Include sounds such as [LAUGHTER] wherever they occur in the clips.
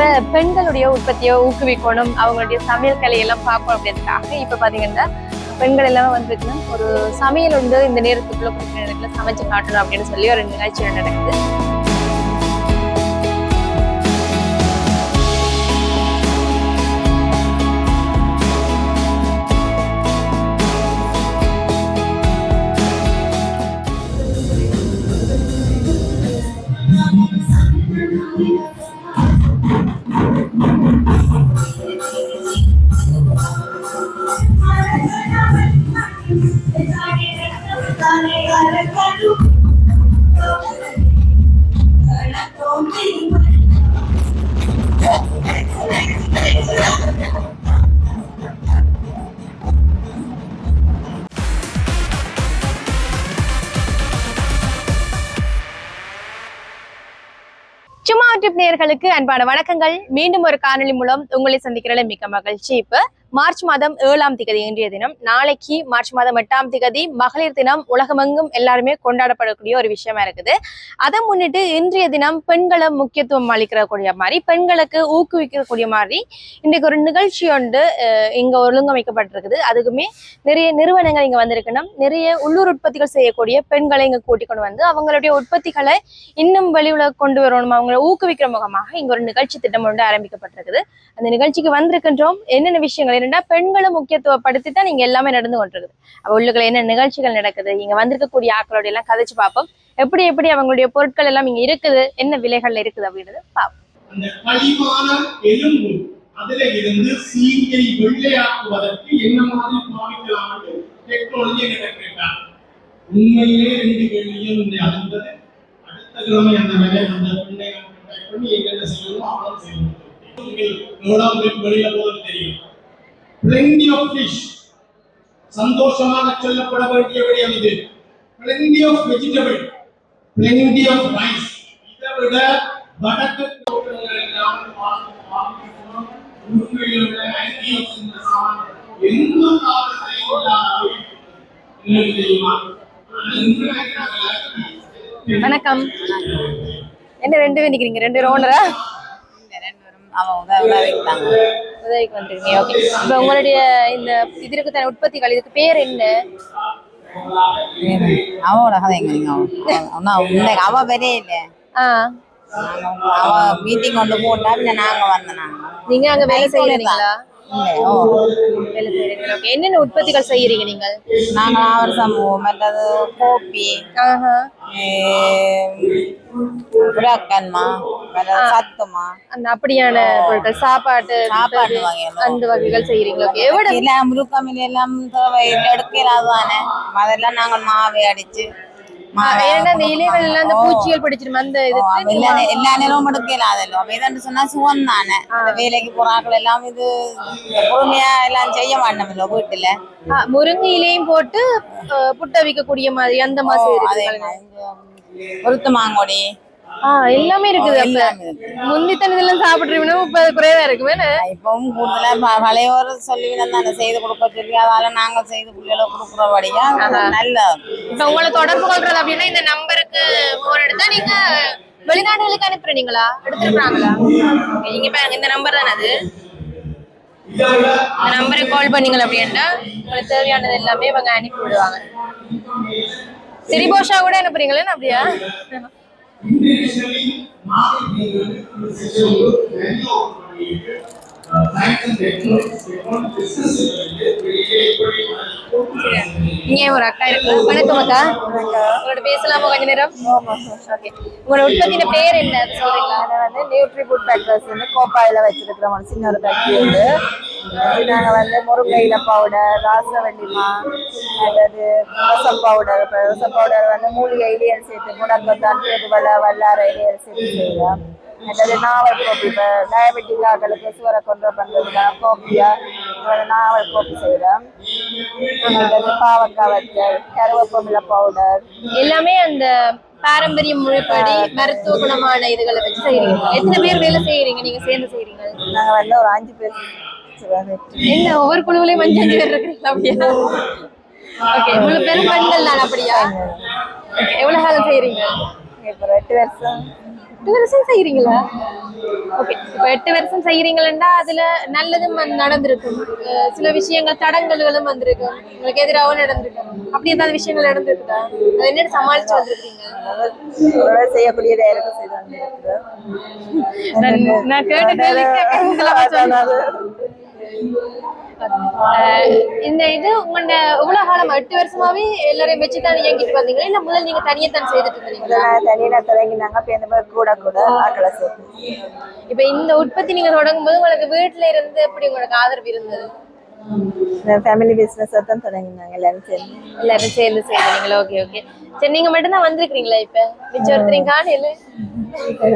இப்ப பெண்களுடைய உற்பத்தியை ஊக்குவிக்கணும் அவங்களுடைய சமையல் கலையெல்லாம் பார்க்கணும் அப்படின்றதுக்காக இப்போ பார்த்தீங்கன்னா பெண்கள் எல்லாமே வந்துருக்குன்னா ஒரு சமையல் வந்து இந்த நேரத்துக்குள்ள கொடுக்குற நேரத்தில் சமைச்சு காட்டணும் அப்படின்னு சொல்லி ஒரு நிகழ்ச்சி நடக்குது. டிப் நேர்களுக்கு அன்பான வணக்கங்கள். மீண்டும் ஒரு காணொளி மூலம் உங்களை சந்திக்கிறதுல மிக்க மகிழ்ச்சி. இப்ப மார்ச் மாதம் ஏழாம் திகதி இன்றைய தினம். நாளைக்கு மார்ச் மாதம் எட்டாம் திகதி மகளிர் தினம். உலகமெங்கும் எல்லாருமே கொண்டாடப்படக்கூடிய ஒரு விஷயமா இருக்குது. அதை முன்னிட்டு இன்றைய தினம் பெண்களை முக்கியத்துவம் அளிக்கிறக்கூடிய மாதிரி பெண்களுக்கு ஊக்குவிக்கக்கூடிய மாதிரி இன்றைக்கு ஒரு நிகழ்ச்சி ஒன்று இங்க ஒழுங்கமைக்கப்பட்டிருக்குது. அதுக்குமே நிறைய நிறுவனங்கள் இங்க வந்திருக்கணும். நிறைய உள்ளூர் உற்பத்திகள் செய்யக்கூடிய பெண்களை இங்க கூட்டிக் கொண்டு வந்து அவங்களுடைய உற்பத்திகளை இன்னும் வெளியுலக கொண்டு வரணும். அவங்களை ஊக்குவிக்கிற முகமாக இங்க ஒரு நிகழ்ச்சி திட்டம் ஒன்று ஆரம்பிக்கப்பட்டிருக்குது. அந்த நிகழ்ச்சிக்கு வந்திருக்கின்றோம். என்னென்ன விஷயங்களை என்னன்னா பெண்களை முக்கியத்துவப்படுத்தி தான் நீங்க எல்லாமே நடந்து கொண்டிருக்குது. அப்ப உள்ளுக்குள்ள என்ன நிகழ்ச்சிகள் நடக்குது? இங்க வந்திருக்கக்கூடிய ஆக்களோட எல்லாம் கதைச்சு பார்ப்போம். எப்படி எப்படி அவங்களுடைய பொருட்கள் எல்லாம் இங்க இருக்குது? என்ன விலைகள்ல இருக்குது அப்படின்றது பார்ப்போம். அந்த களிமான எலும்பு அதுல இருந்து சீங்கை வெள்ளையாக்குவதற்கு என்ன மாதிரி பாவிக்கலாம் டெக்னாலஜி என்ன கேட்டார் உண்மையிலே ரெண்டு கேள்வியும் இந்த அறிந்தது அடுத்த கிழமை அந்த வேலை அந்த பெண்ணை பண்ணி என்னென்ன செய்யணுமோ அவ்வளவு செய்யணும். நீங்கள் எவ்வளவு வெளியில போகிறது தெரியும். Plenty of fish. சந்தோஷமாக சொல்லப்பட வேண்டிய விடயம் இது. Plenty of vegetable. Plenty of rice. இதை விட வடக்கு எந்த வணக்கம். என்ன ரெண்டு பேர் நிக்கிறீங்க? ரெண்டு ஓனரா இல்ல, ரெண்டு பேரும் உதவிக்கிட்டாங்க. உதவிக்கு வந்திருக்கீங்க. ஓகே இப்ப உங்களுடைய இந்த இது இருக்கு தானே உற்பத்திகள் இதுக்கு பேர் என்ன? வேறு அவனோட கதைங்க இல்லை, அவ பெரிய இல்ல. அவ மீட்டிங் கொண்டு போட்டா நாங்க வந்தோம் நாங்க. நீங்க அங்க வேலை செய்யறீங்களா? தான். இல்லை, ஓ. வேலை செய்யறீங்களா ஓகே. என்னென்ன உற்பத்திகள் செய்யறீங்க நீங்கள்? நாங்க ஆவர் சம்பவம். மற்றது கோப்பி ஆஹா. மற்றது சத்துமா. அந்த அப்படியான பொருட்கள் சாப்பாட்டு வகைகள். அந்த வகைகள் செய்யறீங்களா எவ்வளவு? எல்லாம் முருக்கமில் எல்லாம் அதெல்லாம் நாங்கள் மாவை அடிச்சு ஏன்னா இந்த இலைகள் எல்லாம் அந்த பூச்சிகள் பிடிச்சிரும் அந்த அப்ப எல்லா நே- எல்லா நேரமும் எடுக்கலாம் அதெல்லாம் அப்ப இதாண்டு சொன்னா சுகம் தானே வேலைக்கு போறாக்கள் எல்லாம் இது பொறுமையா எல்லாம் செய்ய மாட்டோம்ல வீட்டுல ஆ, முருங்கை இலையும் போட்டு புட்ட வைக்கக்கூடிய மாதிரி அந்த மாதிரி மாங்கொடி ஆ எல்லாமே இருக்குது அப்ப. முந்தி தண்ணி சாப்பிட்டுருவீங்கன்னா இப்ப அது குறைவா இருக்குமே இப்பவும் கூடுதலா பழையோர் சொல்லி தானே செய்து கொடுக்க சொல்லி அதால நாங்க செய்து பிள்ளைகளுக்கு கொடுக்குறபடியா நல்ல இப்ப உங்களை தொடர்பு கொள்றது அப்படின்னா இந்த நம்பருக்கு போன் எடுத்தா நீங்க வெளிநாடுகளுக்கு அனுப்புறீங்களா? எடுத்துருக்காங்களா நீங்க பாருங்க இந்த நம்பர் தானே அது? இந்த நம்பருக்கு கால் பண்ணீங்க அப்படின்னா உங்களுக்கு தேவையானது எல்லாமே இவங்க அனுப்பி விடுவாங்க. திரிபோஷா கூட அனுப்புறீங்களே அப்படியா? இன்டென்ஷனலி நாளை நீங்கள் செஞ்ச ஒரு நல்ல ஒரு பணியை இங்கே ஒரு அக்கா இருக்கு வணக்கம் அக்கா. உங்களோட பேசலாமா கொஞ்ச நேரம்? ஓகே உங்களோட உற்பத்தியின் பேர் என்ன? அது சொல்றீங்களா? வந்து நியூட்ரி ஃபுட் பேக்கர்ஸ் வந்து கோப்பாயில் வச்சிருக்கிறோம் ஒரு சின்ன ஒரு ஃபேக்ட்ரி உண்டு நாங்கள் வந்து முருங்கையில பவுடர் ராசவண்டிமா அல்லது ரசம் பவுடர் இப்போ ரசம் பவுடர் வந்து மூலிகை இலையல் சேர்த்து முடக்கத்தான் தூதுவளை வல்லார இலையல் சேர்த்து செய்யலாம். அல்லது நாவல் கோப்பி இப்போ டயபெட்டிக் ஆக்களுக்கு சுவரை கொண்டு பண்ணுறதுக்கான கோப்பியா நாவல் கோப்பி செய்கிறோம் அல்லது பாவக்காய் வத்தல் கருவேப்பமில்லை பவுடர் எல்லாமே அந்த பாரம்பரிய முறைப்படி மருத்துவ குணமான இதுகளை வச்சு செய்றீங்க. எத்தனை பேர் வேலை செய்யறீங்க நீங்க சேர்ந்து செய்றீங்க. நாங்கள் வந்து ஒரு அஞ்சு பேர். என்ன ஒவ்வொரு குழுவிலையும் அஞ்சு அஞ்சு பேர் இருக்கிறீங்களா அப்படியா? ஓகே உங்களுக்கு பெரும் பெண்கள் தான் அப்படியா? எவ்வளவு காலம் செய்யறீங்க இப்போ எட்டு வருஷம். எட்டு வருஷம் செய்யறீங்களா ஓகே இப்ப எட்டு வருஷம் செய்யறீங்களா அதுல நல்லதும் நடந்திருக்கும். சில விஷயங்கள் தடங்கல்களும் வந்திருக்கும். உங்களுக்கு எதிராகவும் நடந்திருக்கும். அப்படி ஏதாவது விஷயங்கள் நடந்திருக்குதா? அது என்னன்னு சமாளிச்சு வந்திருக்கீங்க? செய்யக்கூடிய வேலைகள் செய்து கொண்டிருக்கிறோம். நான் நான் கேட்ட இந்த இது உங்களோட இவ்வளவு காலம் எட்டு வருஷமாவே எல்லாரையும் வச்சு தான் இயங்கிட்டு வந்தீங்களா? இல்ல முதல் நீங்க தனியா தான் செய்துட்டு இருந்தீங்களா? முதல்ல தனியாக தொடங்கினாங்க. அப்போ இந்த மாதிரி கூட கூட ஆக்களை சேர்த்து. இப்ப இந்த உற்பத்தி நீங்க தொடங்கும் போது உங்களுக்கு வீட்டுல இருந்து எப்படி உங்களுக்கு ஆதரவு இருந்தது? ஃபேமிலி பிஸ்னஸ் தான் தொடங்கினாங்க எல்லாரும் சேர்ந்து. எல்லாரும் சேர்ந்து செய்தீங்களா? Okay okay. சரி நீங்க மட்டும் தான் வந்திருக்கீங்களா இப்ப? மிச்சம் ஒருத்தரையும் காணையில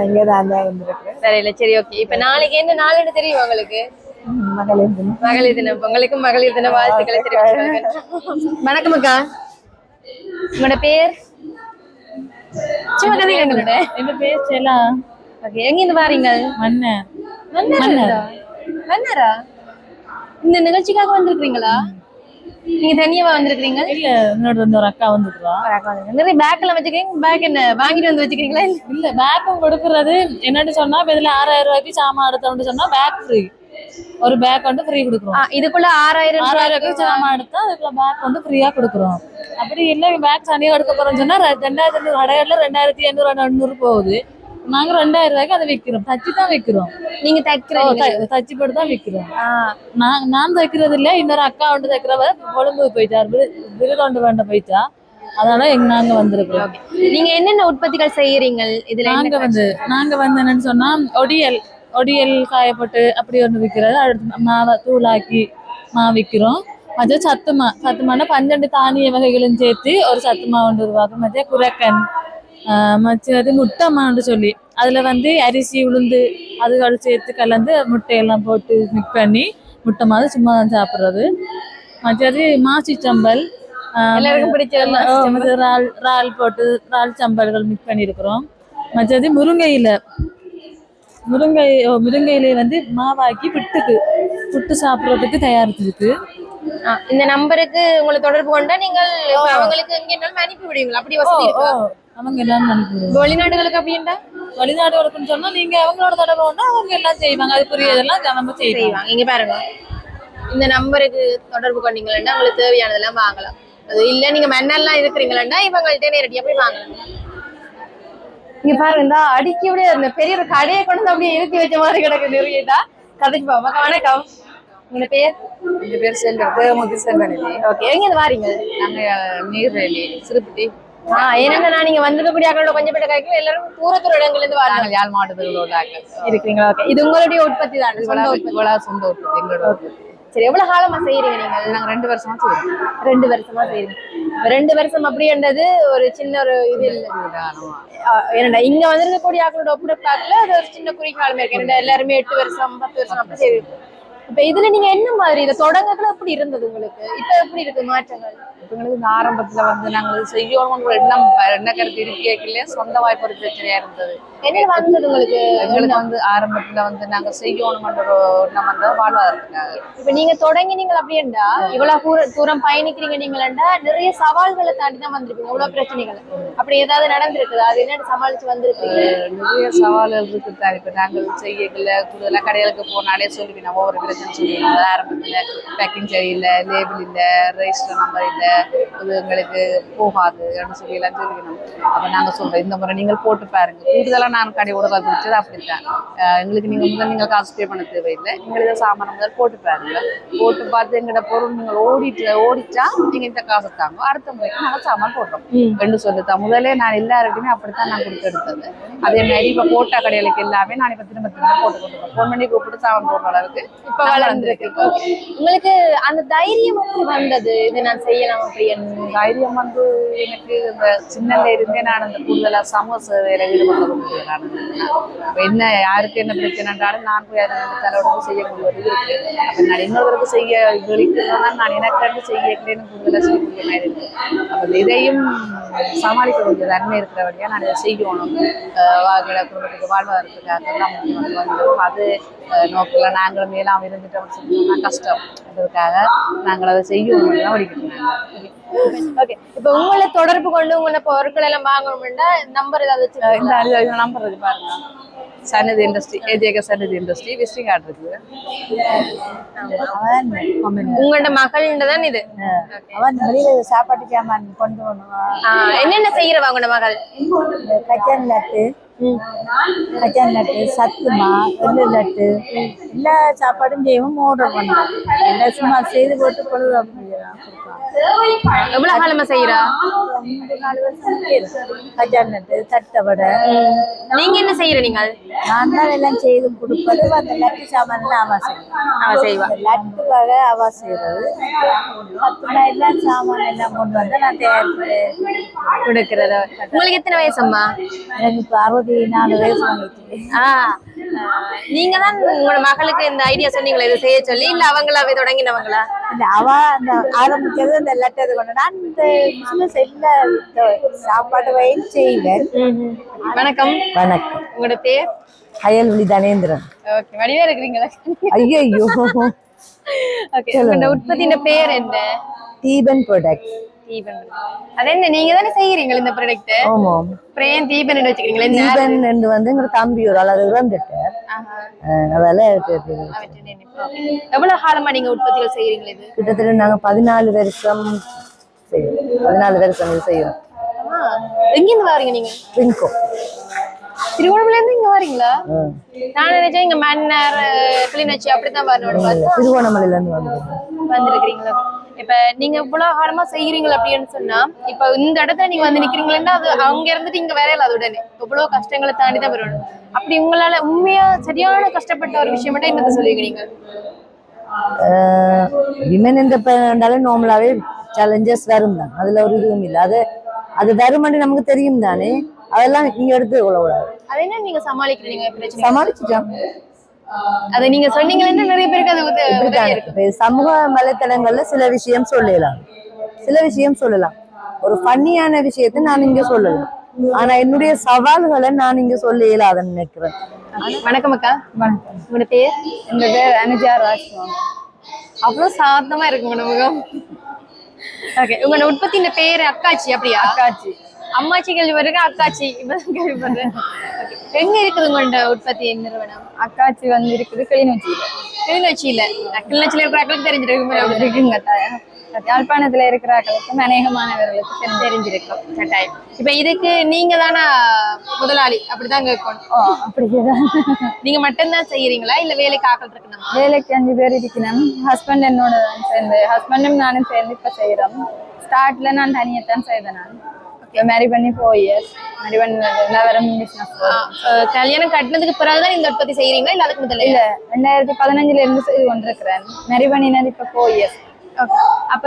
அங்கே தான் தான் இருந்திருக்கிறேன் சரியில்ல சரி ஓகே. இப்ப நாளைக்கு என்ன நாளுன்னு தெரியும் உங்களுக்கு? மகளிர் தினம். மகளிர் தினம். பொங்கலுக்கும் மகளிர் தின வாழ்த்துக்களை தெரிவிச்சுக்கோங்க. வணக்கம் அக்கா. உங்களோட பேர்? சும்மா கதை எங்களோட எங்க பேர் செலா. ஓகே. எங்க இருந்து வாரீங்க? மன்னர். மன்னரா மன்னரா. இந்த நிகழ்ச்சிக்காக வந்திருக்கீங்களா நீங்க தனியாவா வந்திருக்கீங்க இல்ல இன்னொரு வந்து ஒரு அக்கா வந்துருவா நிறைய பேக் எல்லாம் வச்சுக்கிறீங்க. பேக் என்ன? வாங்கிட்டு வந்து வச்சுக்கிறீங்களா? இல்ல பேக்கும் கொடுக்கறது. என்னன்னு சொன்னா இதுல ஆறாயிரம் ரூபாய்க்கு சாமான் எடுத்தோம்னு சொன்னா பேக் ஃப்ரீ ஒரு பேக் வந்து ஃப்ரீ கொடுக்குறோம். இதுக்குள்ள ஆறாயிரம் ஆறாயிரம் சாமான் எடுத்தா அதுக்குள்ள பேக் வந்து ஃப்ரீயா கொடுக்குறோம். அப்படி இல்ல பேக் தனியா எடுக்க போறோம்னு சொன்னா ரெண்டாயிரத்தி ஐநூறு கடையில ரெண்டாயிரத்தி ஐநூறு எண்ணூறு போகுது. நாங்க ரெண்டாயிரம் ரூபாய்க்கு அதை விக்கிறோம். தச்சு தான் விக்கிறோம். நீங்க ஓ, தைக்கிறீங்க த- தச்சு போட்டு தான் விக்கிறோம். ஆ, நான் நான் தைக்கிறது இல்ல இன்னொரு அக்கா வந்து தைக்கிறவ கொழும்பு போயிட்டார். விரு- விருதொண்டு வேண்ட போயிட்டா. அதனால எங்க நாங்க வந்திருக்கிறோம். நீங்க என்னென்ன உற்பத்திகள் செய்யறீங்க? இதுல நாங்க வந்து நாங்க வந்து என்னன்னு சொன்னா ஒடியல். ஒடியல் காயப்போட்டு அப்படி ஒன்று விற்கிறது அடுத்து மாவை தூளாக்கி மா விற்கிறோம் மற்ற சத்துமா சத்துமானா பன்னெண்டு தானிய வகைகளும் சேர்த்து ஒரு சத்துமா ஒன்று உருவாக்கும். மற்ற குரக்கன் ஆஹ் மற்றது முட்டைமான்னு சொல்லி. அதுல வந்து அரிசி உளுந்து அதுகள் சேர்த்து கலந்து முட்டையெல்லாம் போட்டு மிக்ஸ் பண்ணி முட்டை மாதிரி சும்மா தான் சாப்பிட்றது. மற்றது மாசி சம்பல் ஆஹ் எல்லாருக்கும் பிடிச்ச இறால் இறால் போட்டு இறால் சம்பல்கள் மிக்ஸ் பண்ணியிருக்கிறோம். மற்றது முருங்கை இலை முருங்கை ஓ, முருங்கை இலையை வந்து மாவாக்கி புட்டுக்கு புட்டு சாப்பிட்றதுக்கு தயாரிச்சிருக்கு. இந்த நம்பருக்கு உங்களை தொடர்பு கொண்டா நீங்கள் அவங்களுக்கு எங்கேனாலும் அனுப்பி விடுவீங்களா? அப்படி வசதி அவங்க எல்லாம் இப்ப வெளிநாடுகளுக்கு அப்படின்டா வெளிநாடுகளுக்குன்னு சொன்னா நீங்க அவங்களோட தொடர்பு கொண்டா அவங்க எல்லாம் செய்வாங்க. அதுக்குரியதெல்லாம் நம்ம செய்வாங்க. செய்வாங்க. இங்க பாருங்க. இந்த நம்பருக்கு தொடர்பு கொண்டீங்கன்னா உங்களுக்கு தேவையானதெல்லாம் வாங்கலாம். அது இல்ல நீங்க மண்ணெல்லாம் இருக்கிறீங்களா இவங்கள்ட்ட நேரடியா போய் வாங்கலாம். இங்க பாருங்க இந்த அடுக்கி அப்படியே இந்த பெரிய ஒரு கடையை கொண்டு வந்து அப்படியே இறுக்கி வச்ச மாதிரி கிடக்கு நிறையதா கதைக்கு அக்கா, வணக்கம். உங்க பேர்? என் பேர் செல்வம். தேவமுதி செல்வநிதி ஓகே எங்க இருந்து வாரீங்க? நாங்க நீர்வேலி சிறுபட்டி ஆ ஏன்னா நான் நீங்க வந்திருக்கக்கூடிய ஆக்களோட கொஞ்சம் பேர் கைக்கு எல்லாரும் தூரத்தூர இடங்கள்ல இருந்து வராங்க. யாழ் மாவட்டத்தில் உள்ள ஆக்கள் இருக்கிறீங்களா? ஓகே இது உங்களுடைய உற்பத்தி தான்? உற்பத்தி. சொந்த உற்பத்தி. எங்களோட உற்பத்தி. சரி எவ்வளவு காலமா செய்யறீங்க நீங்க? நாங்க ரெண்டு வருஷமா செய்யறோம் ரெண்டு வருஷமா செய்யறீங்க ரெண்டு வருஷம் அப்படின்றது ஒரு சின்ன ஒரு இது இல்ல. என்னடா இங்க வந்திருக்கக்கூடிய ஆக்களோட ஒப்பிடப்பாக்கல அது ஒரு சின்ன குறிக்காலமே இருக்கு. என்னடா எல்லாருமே எட்டு வருஷம் பத்து வருஷம் அப்படி செய்யறோம் இப்ப இதுல நீங்க என்ன மாதிரி இதை தொடங்கத்துல எப்படி இருந்தது உங்களுக்கு? இப்ப எப்படி இருக்கு மாற்றங்கள்? எங்களுக்கு இந்த ஆரம்பத்துல வந்து நாங்கள் செய்யணும்னு ஒரு எண்ணம் எண்ண கருத்து இருக்கல சொந்த வாய்ப்பு ஒரு பிரச்சனையா இருந்தது. என்ன உங்களுக்கு? எங்களுக்கு வந்து ஆரம்பத்துல வந்து நாங்க செய்யணும்ன்ற ஒரு எண்ணம் வந்தது வாழ்வாதாரத்துக்காக. இப்ப நீங்க தொடங்கினீங்க அப்படின்டா இவ்வளவு தூர- தூரம் பயணிக்கிறீங்க நீங்களா நிறைய சவால்களை தாண்டி தான் வந்திருப்பீங்க இவ்வளவு பிரச்சனைகள். அப்படி ஏதாவது நடந்திருக்குதா? அது என்னன்னு சமாளிச்சு வந்திருப்பீங்க நிறைய சவால்கள் இருக்கு தான் இப்போ நாங்கள் செய்யல கூடுதலாக கடைகளுக்கு போனாலே நம்ம ஒவ்வொரு பிரச்சனை சொல்லுவீங்க ஆரம்பத்தில் பேக்கிங் சரியில்லை லேபிள் இல்லை ரெஜிஸ்டர் நம்பர் இல்லை இது எங்களுக்கு போகாது அப்படின்னு சொல்லி எல்லாம் சொல்லிக்கணும். அப்போ நாங்கள் சொல்றோம் இந்த முறை நீங்கள் போட்டு பாருங்க. கூடுதலாக நான் கடையோட கற்றுச்சது அப்படித்தான். அஹ் எங்களுக்கு நீங்கள் முதல் நீங்கள் காசு பே பண்ண தேவையில்லை. நீங்கள் இதை சாமான முதல் போட்டு பாருங்க. போட்டு பார்த்து எங்களோட பொருள் நீங்கள் ஓடிட்டு ஓடிச்சா நீங்கள் இந்த காசை தாங்க. அடுத்த முறைக்கு நாங்கள் சாமான் போடுறோம். ரெண்டு சொல்லுதான். முதல்ல நான் எல்லாருக்குமே அப்படித்தான் நான் கொடுத்து எடுத்தது அதே மாதிரி இப்போ போட்ட கடைகளுக்கு எல்லாமே நான் இப்போ திரும்ப திரும்ப போட்டு கொடுத்துருக்கேன் ஃபோன் பண்ணி கூப்பிட்டு சாமான் போடுற அளவுக்கு இப்ப வளர்ந்துருக்கு. உங்களுக்கு அந்த தைரியம் வந்தது? இது நான் செய்யலாம் அப்படின்னு தைரியம் வந்து எனக்கு இந்த சின்னல இருந்தே நான் அந்த கூடுதலாக சமூக சேவையில ஈடுபடுறது நான். என்ன யாருக்கு என்ன பிரச்சனைன்றாலும் நான் போய் அதை வந்து தலையோடு செய்யக்கூடிய ஒரு இருக்கு அப்ப நான் இன்னொருவருக்கு செய்ய வெளிக்கிறதா நான் எனக்கு செய்யக்கிறேன்னு கூடுதலாக செய்யக்கூடிய மாதிரி இருக்கு. அப்ப இந்த இதையும் சமாளிக்கக்கூடிய தன்மை வழியாக நான் இதை செய்யணும். குடும்பத்துக்கு வாழ்வாதாரத்துக்காக எல்லாம் அது நோக்கில் நாங்களும் மேலாம் இருந்துட்டோம் சொன்னோம்னா கஷ்டம். அதற்காக நாங்கள் அதை செய்யணும் தான் வடிக்கிட்டு ஓகே இப்போ உங்களை தொடர்பு கொண்டு உங்களை பொருட்கள் எல்லாம் வாங்கணும்னா நம்பர் ஏதாவது இந்த நம்பர் இருக்கு பாருங்க. சன்னதி இண்டஸ்ட்ரி ஏஜேக சன்னதி இண்டஸ்ட்ரி விசிட்டிங் கார்டு இருக்குது உங்களோட மகள்கிட்ட தான் இது அவன் வெளியில சாப்பாட்டு சாமான் கொண்டு வருவான் ஆ, என்னென்ன செய்யறவா உங்களோட மகள்? கச்சன் லட்டு கச்சன் லட்டு சத்துமா எள்ளு லட்டு. எல்லா சாப்பாடும் செய்வோம் ஆர்டர் பண்ணுவோம். எல்லாம் சும்மா செய்து போட்டு பொழுது கொடுப்பான் எவ்வளவு காலமா செய்யறா மூன்று நாலு வருஷம் கச்சான் லட்டு தட்டை வடை. நீங்க என்ன செய்யற நீங்கள் நான் தான் எல்லாம் செய்து கொடுப்பது. அந்த லட்டு சாமான்லாம் அவா செய்வான் அவ செய்வா. லட்டு வகை அவா செய்யறது எல்லாம் சாமான் எல்லாம் கொண்டு வந்து நான் தயாரித்து கொடுக்கறத. உங்களுக்கு எத்தனை வயசு அம்மா? எனக்கு அறுபத்தி நாலு வயசு வந்துச்சு ஆ, நீங்க தான் உங்களோட மகளுக்கு இந்த ஐடியா சொன்னீங்களா இதை செய்ய சொல்லி இல்ல அவங்களாவே தொடங்கினவங்களா? இந்த அவ அந்த ஆரம்பிச்சது இந்த லட்டு இது கொண்டு நான் இந்த பிசினஸ் இந்த சாப்பாடு வகையும் செய்வேன். வணக்கம். வணக்கம். உங்களோட பேர்? அயல்விழி தனேந்திரன். ஓகே வடிவா இருக்கிறீங்களா? ஐயோ [LAUGHS] ஓகே உங்களோட உற்பத்தியின் பேர் என்ன? தீபன் ப்ராடக்ட் தீபன். அது என்ன நீங்க தானே செய்யறீங்க இந்த ப்ராடக்ட் பிரேம் தீபன் வச்சுக்கிறீங்களா? தீபன் என்று வந்து எங்க தம்பி ஒரு இறந்துட்டார். எவ்வளவு காலமா நீங்க உற்பத்திகள் செய்யறீங்களா இது? கிட்டத்தட்ட நாங்க பதினாலு வருஷம் செய்யறோம் பதினாலு வருஷம் இது செய்யறோம் ஆ, எங்கிருந்து வாரீங்க நீங்க? ட்ரிங்கோ திருவண்ணாமலையில இருந்து இங்க வாரீங்களா? நான் நினைச்சேன் இங்க மன்னர் கிளிநொச்சி அப்படித்தான் வரணும். திருவண்ணாமலையில இருந்து வந்திருக்கோம். வந்திருக்கிறீங்களா? இப்ப நீங்க இவ்வளவு காலமா செய்யறீங்களா அப்படின்னு சொன்னா இப்ப இந்த இடத்துல நீங்க வந்து நிக்கிறீங்களா அது அங்க இருந்துட்டு இங்க வரையல அது உடனே. இவ்வளவு கஷ்டங்களை தாண்டி தான் வரணும். அப்படி உங்களால உண்மையா சரியான கஷ்டப்பட்ட ஒரு விஷயம் மட்டும் என்னத்த சொல்லுவீங்க நீங்க? விமன் என்ற பெண்ணாலும் நார்மலாவே சேலஞ்சஸ் வரும் தான். அதுல ஒரு இதுவும் இல்லை. அது அது வருமானு நமக்கு தெரியும் தானே? அதெல்லாம் இங்க எடுத்து கொள்ளக்கூடாது அது என்ன நீங்க சமாளிக்கிறீங்க? சமாளிச்சுட்டோம் அதை நீங்க சொன்னீங்கன்னா நிறைய பேருக்கு அது சமூக வலைத்தளங்கள்ல சில விஷயம் சொல்லலாம். சில விஷயம் சொல்லலாம். ஒரு ஃபன்னியான விஷயத்தை நான் இங்க சொல்லலாம். ஆனா என்னுடைய சவால்களை நான் இங்க சொல்ல இயலாதுன்னு நினைக்கிறேன். வணக்கம் அக்கா. வணக்கம். உங்களோட பேர்? இந்த பேர் அனுஜா ராஜ்குமார். அவ்வளவு சாந்தமா இருக்கு உங்களோட முகம். ஓகே உங்களோட உற்பத்தியின் பேரு அக்காச்சி அப்படியா? அக்காச்சி. அம்மாச்சி கேள்வி வருங்க அக்காச்சி. இப்பதான் கேள்விப்படுறேன். எங்க இருக்குது உங்களோட உற்பத்தி நிறுவனம்? அக்காச்சி வந்து இருக்குது கிளிநொச்சியில. கிளிநொச்சியில. கிளிநொச்சியில இருக்கிறாக்களுக்கு தெரிஞ்சிருக்கும் இருக்குங்க த- யாழ்ப்பாணத்துல இருக்கிறார்களுக்கும் அநேகமானவர்களுக்கு தெரிஞ்சு தெரிஞ்சிருக்கும். கட்டாயம். இப்ப இதுக்கு நீங்க தானே முதலாளி? அப்படிதான் கேட்கணும் ஓ அப்படியேதான். நீங்க மட்டும்தான் செய்யறீங்களா? இல்ல வேலைக்கு ஆக்கள் இருக்கணுமா? வேலைக்கு அஞ்சு பேர் இருக்கணும். ஹஸ்பண்ட் என்னோட சேர்ந்து. ஹஸ்பண்டும் நானும் சேர்ந்து இப்ப செய்யறோம் ஸ்டார்ட்ல நான் தனியத்தான் செய்தேன் நான். மேரி பண்ணி ஃபோர் இயர்ஸ் மேரி பண்ணி எல்லாரும் பிஸ்னஸ் கல்யாணம் கட்டினதுக்கு பிறகுதான் இந்த உற்பத்தி செய்யறீங்களா இல்ல அதுக்கு முதல்ல? இல்ல ரெண்டாயிரத்தி பதினஞ்சுல இருந்து செய்து கொண்டிருக்கிறேன். மேரி பண்ணினது இப்ப ஃபோர் இயர்ஸ். அப்ப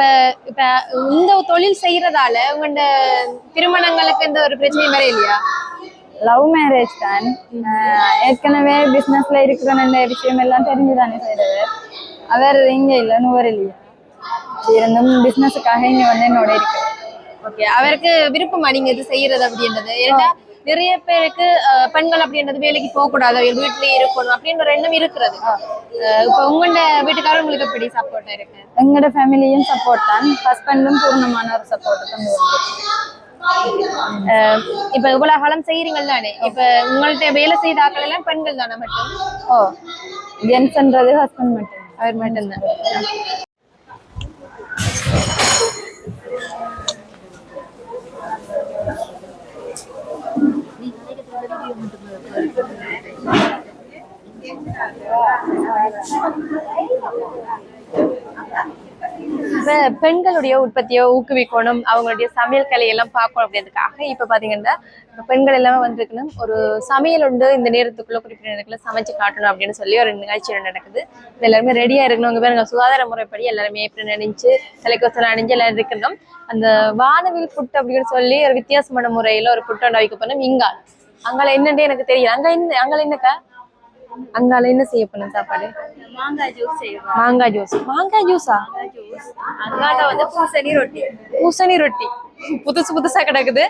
இப்ப இந்த தொழில் செய்யறதால உங்களோட திருமணங்களுக்கு எந்த ஒரு பிரச்சனையும் வேற இல்லையா? லவ் மேரேஜ் தான். ஏற்கனவே பிசினஸ்ல இருக்கிற நல்ல விஷயம் எல்லாம் தெரிஞ்சுதானே செய்யறது அவர் இங்க இல்ல நூவர் இல்லையா இருந்தும் பிசினஸுக்காக இங்க வந்து என்னோட இருக்கு. ஓகே அவருக்கு விருப்பமா நீங்க இது செய்யறது அப்படின்றது. ஏன்னா நிறைய பேருக்கு பெண்கள் அப்படின்றது வேலைக்கு போக கூடாது வீட்லயே இருக்கணும் அப்படின்ற ஒரு எண்ணம் இருக்கிறது. இப்ப உங்களோட வீட்டுக்காரர் உங்களுக்கு எப்படி சப்போர்ட்டா இருக்கு? எங்களோட ஃபேமிலியும் சப்போர்ட் தான். ஹஸ்பண்டும் பூர்ணமான ஒரு சப்போர்ட் அஹ், இப்ப இவ்வளவு காலம் செய்யறீங்க தானே இப்ப உங்கள்ட்ட வேலை செய்த ஆட்கள் எல்லாம் பெண்கள் தானே மட்டும்? ஓ ஜென்ஸ்ன்றது ஹஸ்பண்ட் மட்டும். அவர் மட்டும்தான். பெண்களுடைய உற்பத்தியை ஊக்குவிக்கணும் அவங்களுடைய சமையல் கலையெல்லாம் பார்க்கணும் அப்படின்றதுக்காக இப்போ பார்த்தீங்கன்னா பெண்கள் எல்லாமே வந்திருக்கணும் ஒரு சமையல் உண்டு இந்த நேரத்துக்குள்ள குறிப்பிட்ட நேரத்துக்குள்ள சமைச்சு காட்டணும் அப்படின்னு சொல்லி ஒரு நிகழ்ச்சி நடக்குது. எல்லாருமே ரெடியா இருக்கணும். உங்க பேருங்க சுகாதார முறைப்படி எல்லாருமே ஏப்ரல் அணிஞ்சு தலைக்கோசல் அணிஞ்சு எல்லாம் இருக்கணும். அந்த வானவில் புட்டு அப்படின்னு சொல்லி ஒரு வித்தியாசமான முறையில ஒரு புட்டை வைக்க போனோம் இங்கால். அங்கால என்னன்னு எனக்கு தெரியல அங்க என்ன அங்கால என்னக்கா? அங்கால என்ன செய்ய போனோம் சாப்பாடு? மாங்காய் ஜூஸ் செய்வோம். மாங்காய் ஜூஸ் மாங்காய் ஜூஸா ஜூஸ் அங்கால வந்து பூசணி ரொட்டி. பூசணி ரொட்டி. புதுசு புதுசா கிடக்குது.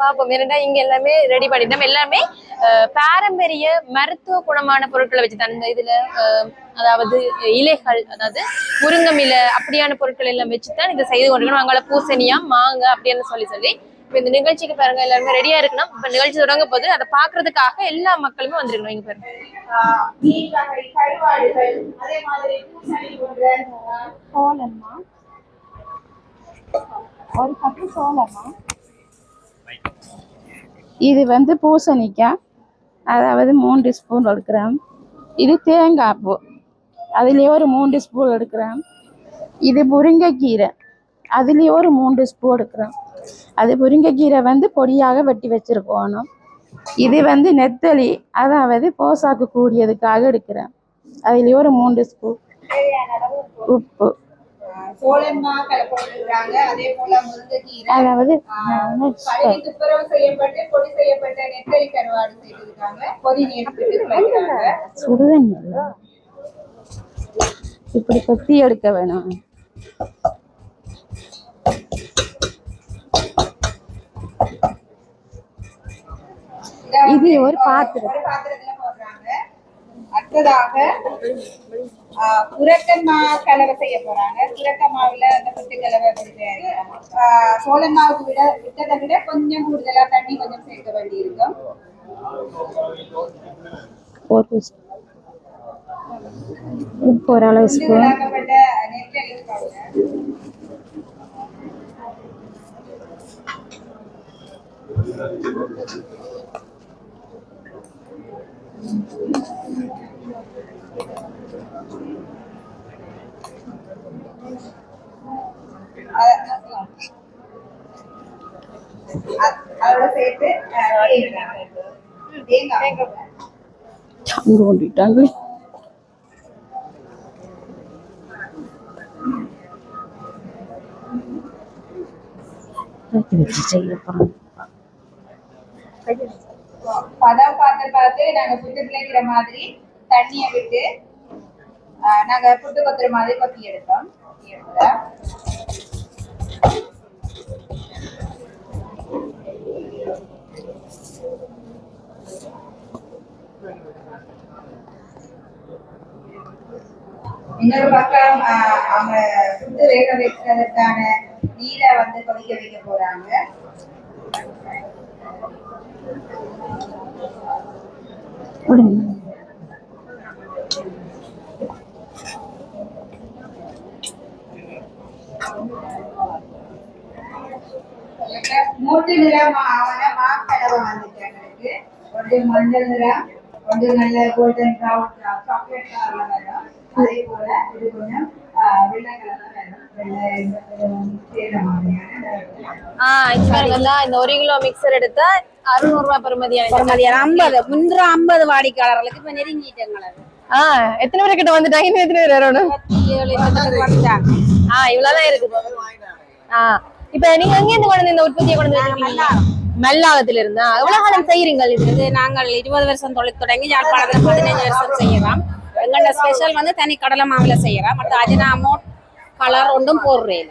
பாப்போம் ஏன்னா இங்க எல்லாமே ரெடி பண்ணிட்டோம் எல்லாமே பாரம்பரிய மருத்துவ குணமான பொருட்களை வச்சு தான். இந்த இதுல அதாவது இலைகள் அதாவது முருங்கம் இலை அப்படியான பொருட்கள் எல்லாம் வச்சு தான் இதை செய்து கொண்டிருக்கணும். அங்கால பூசணியா மாங்காய் அப்படின்னு சொல்லி சொல்லி இந்த நிகழ்ச்சிக்கு பாருங்க எல்லாருமே ரெடியா இருக்கணும். இப்ப நிகழ்ச்சி தொடங்க போது அதை பாக்குறதுக்காக எல்லா மக்களுமே வந்திருக்கணும். இங்க பாருங்க. சோளமா ஒரு கப்பு சோளமா இது வந்து பூசணிக்காய். அதாவது மூன்று ஸ்பூன் எடுக்கிறேன். இது தேங்காய் பூ. அதுலேயே ஒரு மூன்று ஸ்பூன் எடுக்கிறேன். இது முருங்கைக்கீரை. அதுலேயே ஒரு மூன்று ஸ்பூன் எடுக்கிறேன். அது முருங்கைக்கீரை வந்து பொடியாக வெட்டி வச்சிருக்கணும். இது வந்து நெத்தலி அதாவது போசாக்கு கூடியதுக்காக எடுக்கிறேன். அதுலேயே ஒரு மூன்று ஸ்பூன் உப்பு. அதாவது சுடுதண்ணி. இப்படி கொத்தி எடுக்க வேணும். இது ஒரு பாத்திரம். அடுத்ததாக ஆ, புரட்ட மா கலவை செய்ய போறாங்க. புரட்ட மாவுல அந்த புட்டு கலவை கொடுத்து சோள மாவுக்கு விட விட்டதை விட கொஞ்சம் கூடுதலா தண்ணி கொஞ்சம் சேர்க்க வேண்டி இருக்கும் ஒரு ஸ்பூன். உப்பு கூடுதலாக்கப்பட்ட நெத்தலி பவுடர் அ- அதோட சேர்த்து ஆ, தேங்காய் தேங்காய் அங்க கொண்டுட்டாங்களே வச்சு செய்ய போறோம் பதம் பார்த்து பார்த்து நாங்க புட்டு பிள்ளைக்கிற மாதிரி தண்ணிய விட்டு ஆஹ், நாங்க புட்டு கொத்துற மாதிரி கொத்தி எடுத்தோம். இன்னொரு பக்கம் ஆஹ், அவங்க புட்டு வேக வைக்கிறதுக்கான நீரை வந்து கொதிக்க வைக்க போறாங்க. மூன்று நிறம் ஆவண மாக்கடவை வந்துட்டு எங்களுக்கு. ஒன்று மஞ்சள் நிறம் ஒன்று நல்ல கோல்டன் ப்ரௌன் சாக்லேட் கலர்ல வரும். அதே போல இது கொஞ்சம் இந்தா ஒரு கிலோ மிக்சர் எடுத்தா அறுநூறு ரூபாய் பெறுமதியான மதியம் ஐம்பது. முந்திர ஐம்பது வாடிக்கையாளர்களுக்கு இப்ப நெருங்கிட்டேங்களே. ஆஹ் எத்தனை பேர் கிட்ட வந்துட்டாங்க? இன்னும் எத்தனை பேர் வரணும்? ஏழு இருபத்தெட்டு வந்துட்டாங்க. ஆஹ் இவ்வளவுதான் இருக்கு. ஆஹ் இப்ப நீங்க எங்க இருந்து கொண்டு வந்து இந்த உற்பத்தியை கொண்டு வந்து? மல்லாகத்துல இருந்தா எவ்வளவு காலம் செய்யறீங்க இது? நாங்கள் இருபது வருஷம் தொழில் தொடங்கி யாழ்ப்பாணத்தில் பதினஞ்சு வருஷம் செய்யலாம். எங்களோட ஸ்பெஷல் வந்து தனி கடலை மாவுல செய்யறோம் மற்ற அஜினாமோ கலர் ஒன்றும் போடுறேன்.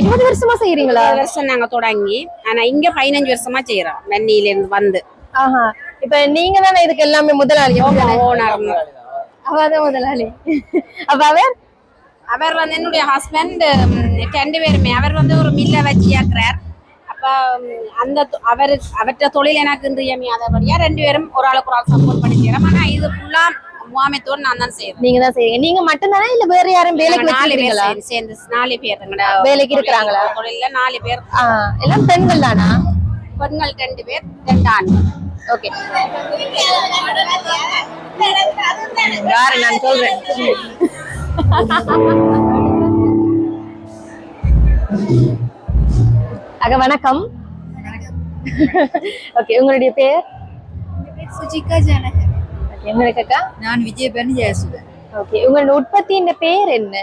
இருபது வருஷமா செய்யறீங்களா வருஷம் நாங்க தொடங்கி ஆனா இங்க பதினஞ்சு வருஷமா செய்யறோம் வெண்ணில இருந்து வந்து. ஆஹா இப்ப நீங்க தானே இதுக்கு எல்லாமே முதலாளி. ஓனர் அவதான் முதலாளி. அப்ப அவர்? அவர் வந்து என்னுடைய ஹஸ்பண்ட் ரெண்டு பேருமே. அவர் வந்து ஒரு மில்ல வச்சு இயக்குறார். அப்ப அந்த அவர் அவற்ற தொழில் எனக்கு இன்றியமையாதபடியா ரெண்டு பேரும் ஒரு ஆளுக்கு ஒரு ஆள் சப்போர்ட் பண்ணி செய்யறோம் ஆனா இது ஃபுல்லா முகாமைத்தோடு நான் தான் செய்யறேன் நீங்க தான் செய்றீங்க நீங்க மட்டும்தானே? இல்ல வேற யாரும் வேலைக்கு நாலு பேர் வச்சிருக்கீங்களா? சேர்ந்து- சேர்ந்து நாலு பேர் எங்கட வேலைக்கு இருக்கிறாங்களா? தொழில்ல நாலு பேர். ஆஹ் எல்லாம் பெண்கள் தானா? பெண்கள் ரெண்டு பேர் ரெண்டு ஆண்கள் ஓகே. யாரு நான் சொல்றேன். அக்கா வணக்கம். [LAUGHS] ஓகே உங்களுடைய பேர்? சுஜிகா ஜனகர் உங்களுக்கு அக்கா நான் விஜயபன் ஜெயசுதன். ஓகே உங்களோட உற்பத்தியின் பேர் என்ன?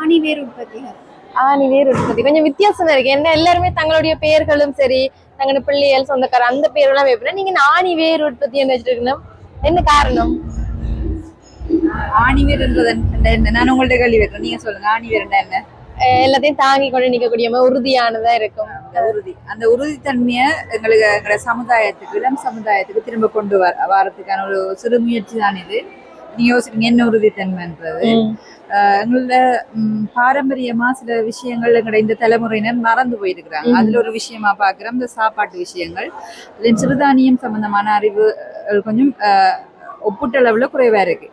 ஆணிவேர் உற்பத்திகள் ஆணி வேர் உற்பத்தி. கொஞ்சம் வித்தியாசமா இருக்கு. என்ன எல்லாருமே தங்களுடைய பெயர்களும் சரி தங்களோட பிள்ளைகள் சொந்தக்கார அந்த பேரெல்லாம் வைப்பேன் நீங்க இந்த ஆணி வேர் உற்பத்தி என்ன வச்சிருக்கணும்? என்ன காரணம்? ஆணிவேர் என்றது என்ன? நான் உங்கள்ட்ட கேள்வி வைக்கிறேன் நீங்க சொல்லுங்க ஆணிவேர் என்ன? எல்லாத்தையும் தாங்கி கொண்டு நிக்கக்கூடிய உறுதியானதா இருக்கும். உறுதி. அந்த உறுதித்தன்மையை எங்களுக்கு எங்களோட சமுதாயத்துக்கு இளம் சமுதாயத்துக்கு திரும்ப கொண்டு வர வரதுக்கான ஒரு சிறு முயற்சி தான் இது. நீங்க யோசிக்கிறீங்க என்ன உறுதித்தன்மைன்றது? எங்களோட பாரம்பரியமா சில விஷயங்கள் எங்களோட இந்த தலைமுறையினர் மறந்து போயிருக்கிறாங்க. அதுல ஒரு விஷயமா பாக்குறோம் இந்த சாப்பாட்டு விஷயங்கள். சிறுதானியம் சம்பந்தமான அறிவு கொஞ்சம் ஒப்பீட்டளவுல குறைவா இருக்கு.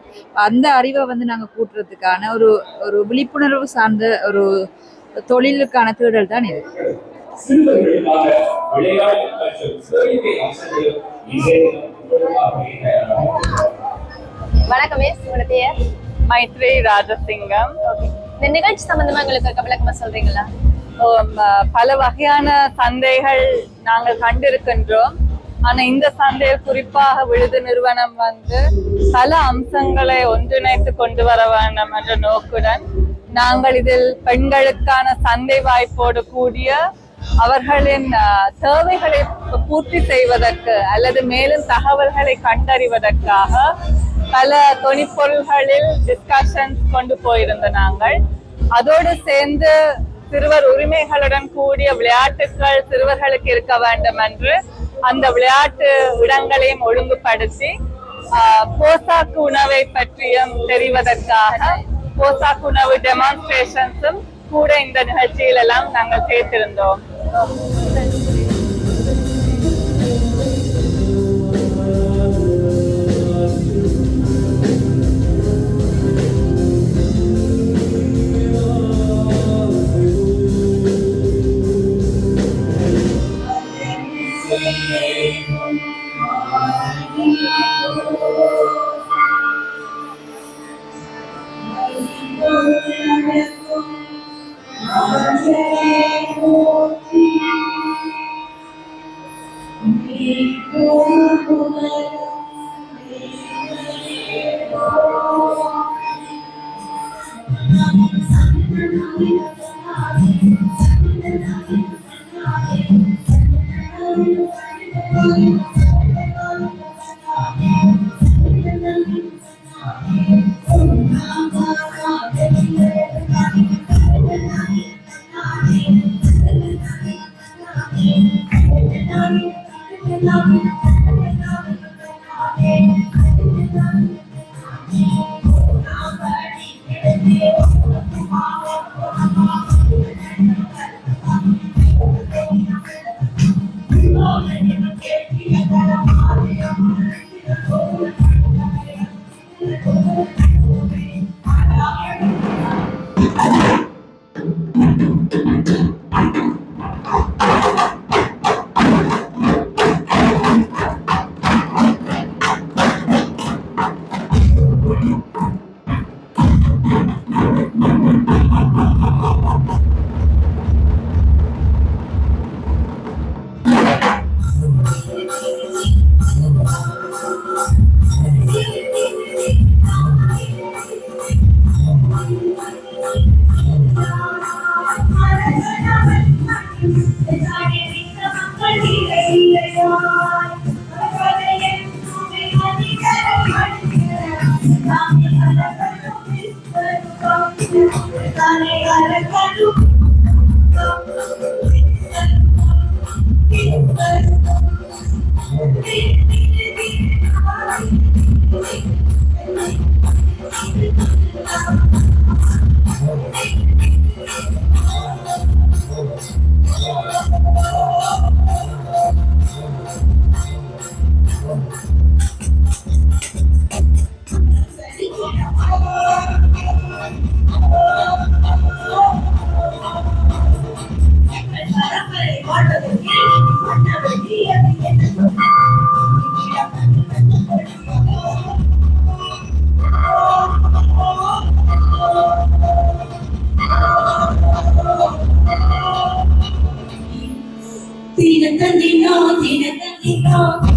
அந்த அறிவை வந்து நாங்க கூட்டுறதுக்கான ஒரு ஒரு விழிப்புணர்வு சார்ந்த ஒரு தொழிலுக்கான தேடல் தான் இது. சிறுவர்களுக்காக விளையாட்டு மற்றும் வணக்கம் மிஸ் உங்களோட பேர் மைத்ரி ராஜசிங்கம். இந்த நிகழ்ச்சி சம்பந்தமா எங்களுக்கு ஒரு விளக்கமா சொல்றீங்களா? பல வகையான சந்தைகள் நாங்கள் கண்டிருக்கின்றோம். ஆனா இந்த சந்தையில் குறிப்பாக விழுது நிறுவனம் வந்து பல அம்சங்களை ஒன்றிணைத்து கொண்டு வர வேண்டும் என்ற நோக்குடன் நாங்கள் இதில் பெண்களுக்கான சந்தை வாய்ப்போடு கூடிய அவர்களின் தேவைகளை பூர்த்தி செய்வதற்கு அல்லது மேலும் தகவல்களை கண்டறிவதற்காக பல தொனிப்பொருள்களில் டிஸ்கஷன்ஸ் கொண்டு போயிருந்த நாங்கள். அதோடு சேர்ந்து சிறுவர் உரிமைகளுடன் கூடிய விளையாட்டுகள் சிறுவர்களுக்கு இருக்க வேண்டும் என்று அந்த விளையாட்டு இடங்களையும் ஒழுங்குபடுத்தி ஆஹ், போசாக்கு உணவை பற்றியும் தெரிவதற்காக போசாக்கு உணவு டெமான்ஸ்ட்ரேஷன்ஸும் கூட இந்த நிகழ்ச்சியில் எல்லாம் நாங்கள் சேர்த்திருந்தோம். சொல்லாமல் tendino, tiene know.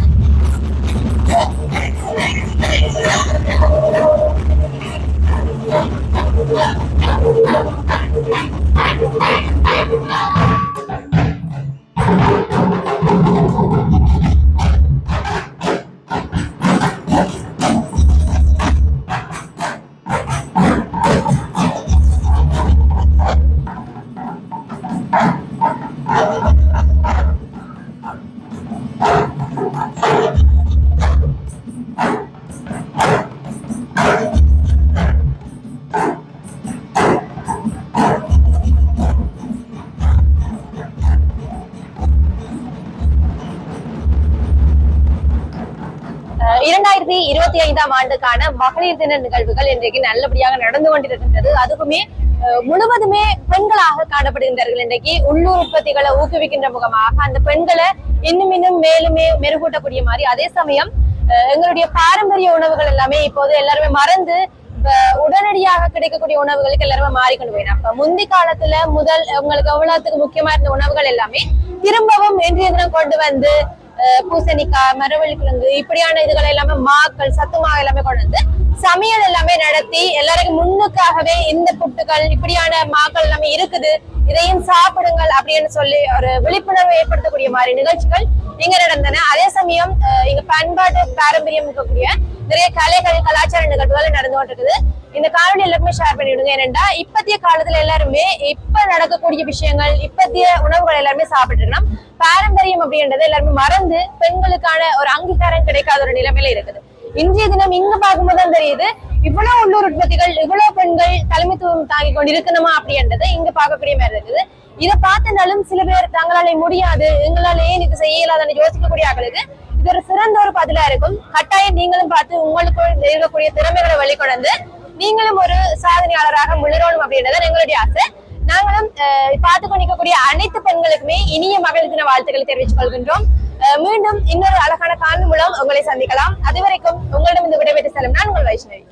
மகளிர் தின நிகழ்வுகள் இன்றைக்கு நல்லபடியாக நடந்து கொண்டிருக்கின்றது. அதுக்குமே முழுவதுமே பெண்களாக காணப்படுகின்றார்கள். இன்றைக்கு உள்ளூர் உற்பத்திகளை ஊக்குவிக்கின்ற முகமாக அந்த பெண்களை இன்னும் இன்னும் மேலுமே மெருகூட்டக்கூடிய மாதிரி. அதே சமயம் எங்களுடைய பாரம்பரிய உணவுகள் எல்லாமே இப்போது எல்லாருமே மறந்து உடனடியாக கிடைக்கக்கூடிய உணவுகளுக்கு எல்லாருமே மாறிக்கொண்டு போயிடும் அப்ப முந்தி காலத்துல முதல் உங்களுக்கு எவ்வளவுக்கு முக்கியமா இருந்த உணவுகள் எல்லாமே திரும்பவும் இன்றைய தினம் கொண்டு வந்து பூசணிக்காய் மரவள்ளி கிழங்கு இப்படியான இதுகள் எல்லாமே மாக்கள் சத்துமாக எல்லாமே கொண்டு வந்து சமையல் எல்லாமே நடத்தி எல்லாருக்கும் முன்னுக்காகவே இந்த புட்டுகள் இப்படியான மாக்கள் எல்லாமே இருக்குது. இதையும் சாப்பிடுங்கள் அப்படின்னு சொல்லி ஒரு விழிப்புணர்வு ஏற்படுத்தக்கூடிய மாதிரி நிகழ்ச்சிகள் இங்க நடந்தன. அதே சமயம் இங்க பண்பாட்டு பாரம்பரியம் இருக்கக்கூடிய நிறைய கலைகள் கலாச்சார நிகழ்வுகள் நடந்து கொண்டிருக்குது. இந்த காணொலி எல்லாருமே ஷேர் பண்ணிவிடுங்க ஏனென்றா இப்பத்திய காலத்துல எல்லாருமே இப்ப நடக்கக்கூடிய விஷயங்கள் இப்பத்திய உணவுகள் எல்லாருமே சாப்பிட்டு இருக்கணும். பாரம்பரியம் அப்படின்றது எல்லாருமே மறந்து பெண்களுக்கான ஒரு அங்கீகாரம் கிடைக்காத ஒரு நிலைமையில இருக்குது. இன்றைய தினம் இங்க பார்க்கும்போது தான் தெரியுது. இவ்வளவு உள்ளூர் உற்பத்திகள் இவ்வளவு பெண்கள் தலைமைத்துவம் தாங்கி கொண்டு இருக்கணுமா அப்படின்றத இங்க பார்க்கக்கூடிய மாதிரி இருக்குது. இதை பார்த்தனாலும் சில பேர் தங்களால முடியாது எங்களால ஏன் இது செய்ய இயலாதுன்னு யோசிக்கக்கூடிய ஆட்களுக்கு இது ஒரு சிறந்த ஒரு பதிலா இருக்கும். கட்டாயம் நீங்களும் பார்த்து உங்களுக்கு இருக்கக்கூடிய திறமைகளை வெளிக்கொண்டு நீங்களும் ஒரு சாதனையாளராக முன்னேறணும் அப்படின்றத எங்களுடைய ஆசை. நாங்களும் பார்த்து கொண்டிருக்கக்கூடிய அனைத்து பெண்களுக்குமே இனிய மகளிர் தின வாழ்த்துக்களை தெரிவித்துக் கொள்கின்றோம். மீண்டும் இன்னொரு அழகான காணொலி மூலம் உங்களை சந்திக்கலாம். அதுவரைக்கும் உங்களிடம் இந்த விடைபெற்று செல்லும் நான் உங்கள் வைஷ்ணவி.